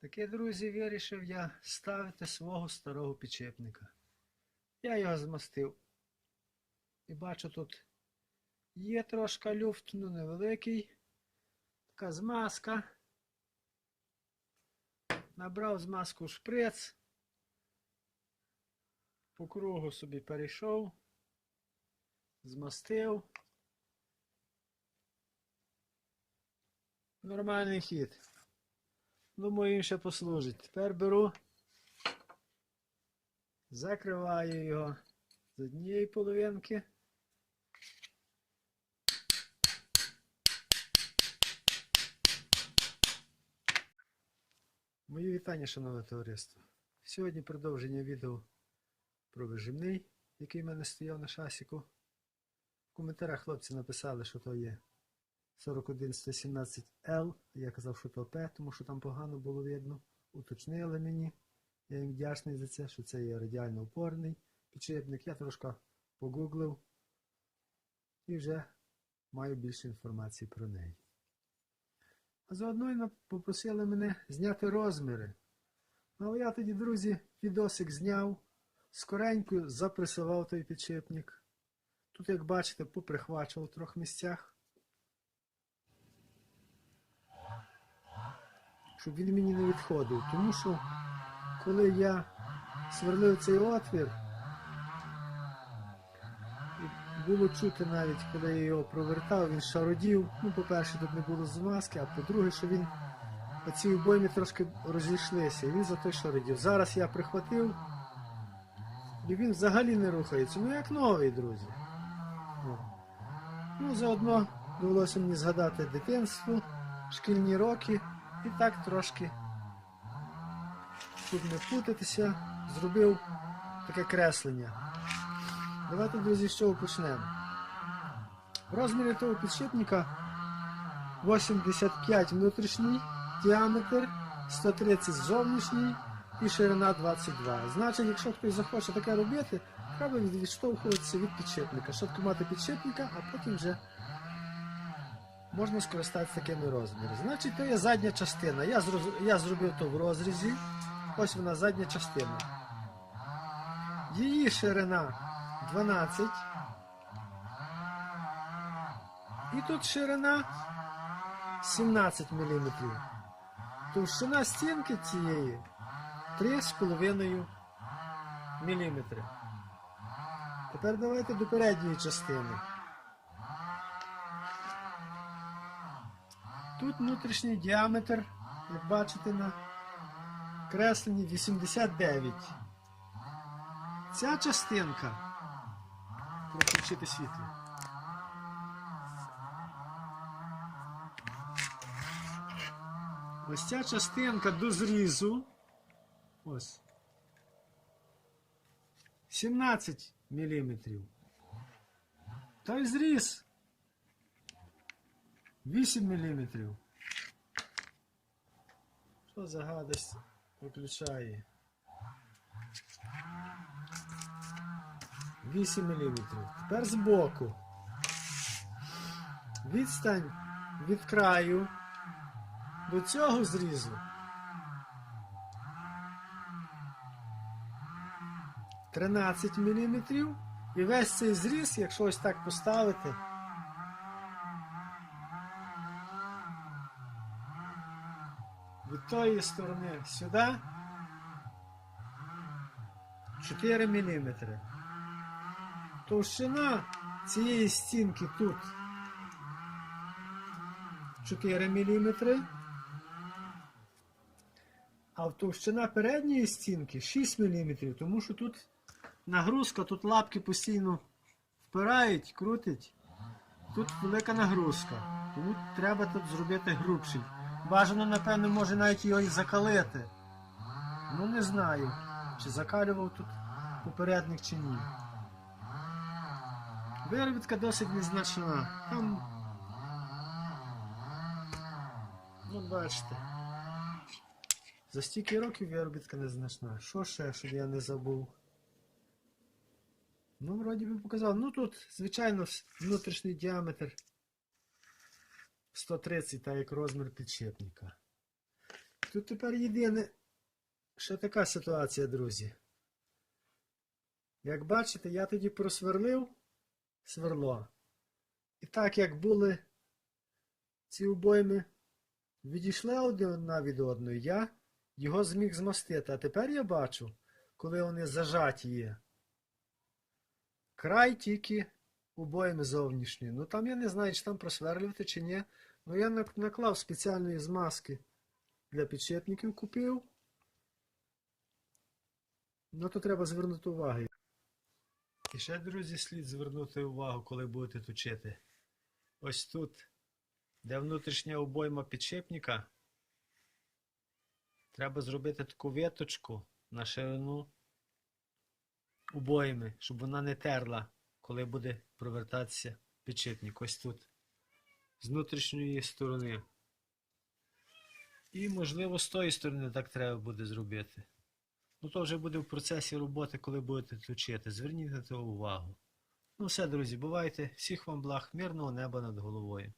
Таке, друзі, вирішив я ставити свого старого підшипника. Я його змастив. І бачу, тут є трошки люфт, ну невеликий. Така змазка. Набрав змазку шприц. По кругу собі перейшов. Змастив. Нормальний хід. Думаю, він ще послужить. Тепер беру, закриваю його з однієї половинки. Мої вітання, шановне товариство. Сьогодні продовження відео про вижимний, який в мене стояв на шасіку. В коментарях хлопці написали, що то є 41117L, я казав, що то П, тому що там погано було видно. Уточнили мені. Я їм вдячний за це, що це є радіально опорний підшипник. Я трошки погуглив і вже маю більше інформації про неї. А заодно попросили мене зняти розміри. Але я тоді, друзі, відосик зняв, скоренько запресував той підшипник. Тут, як бачите, поприхвачував в трьох місцях. Щоб він мені не відходив. Тому що коли я сверлив цей отвір, було чути навіть, коли я його провертав, він шародів. Ну, по-перше, тут не було змазки, а по-друге, що він оці обойми трошки розійшлися, і він за той шародів. Зараз я прихватив, і він взагалі не рухається. Ну як новий, друзі. Ну, заодно довелося мені згадати дитинство, шкільні роки і так трошки, щоб не путатися, зробив таке креслення. Давайте, друзі, з чого почнемо. Розміри того підшипника 85 внутрішній, діаметр 130 зовнішній і ширина 22. Значить, якщо хтось захоче таке робити, треба відштовхуватися від підшипника, щоб мати підшипника, а потім вже можна скористатися такими розмірами. Значить, то є задня частина. Я, зроз- я зробив то в розрізі. Ось вона задня частина. Її ширина 12. І тут ширина 17 мм. Товщина стінки цієї 3,5 мм. Тепер давайте до передньої частини. Тут внутрішній діаметр, як бачите на кресленні 89. Ця частинка. Проключити світло. Ось ця частинка до зрізу. Ось. 17 мм. Той зріз 8 мм. Що за гадость виключає? 8 мм. Тепер збоку. Відстань від краю до цього зрізу. 13 мм. І весь цей зріз, якщо ось так поставити. Тої сторони сюди 4 мм. Товщина цієї стінки тут 4 мм. А товщина передньої стінки 6 мм, тому що тут нагрузка, тут лапки постійно впирають, крутить. Тут велика нагрузка. Тому треба тут зробити грубший. Бажано, напевно, може навіть його і закалити. Ну не знаю, чи закалював тут попередник чи ні. Виробітка досить незначна. Там. Ну, бачите. За стільки років виробітка незначна. Що ще, щоб я не забув? Ну, вроді би показав. Ну тут, звичайно, внутрішній діаметр 130, так як розмір підшипника. Тут тепер єдине, що така ситуація, друзі. Як бачите, я тоді просверлив сверло. І так як були ці обойми відійшли одна від одної, я його зміг змастити. А тепер я бачу, коли вони зажаті є. Край тільки обойми зовнішні. Ну там я не знаю, чи там просверлювати, чи ні. Ну я наклав спеціальної змазки для підшипників купив. Ну то треба звернути увагу. І ще, друзі, слід звернути увагу, коли будете точити. Ось тут, де внутрішня обойма підшипника, треба зробити таку виточку на ширину обойми, щоб вона не терла, коли буде провертатися печетник. Ось тут. З внутрішньої сторони. І, можливо, з тої сторони так треба буде зробити. Ну, то вже буде в процесі роботи, коли будете точити. Зверніть на це увагу. Ну все, друзі, бувайте. Всіх вам благ, мирного неба над головою.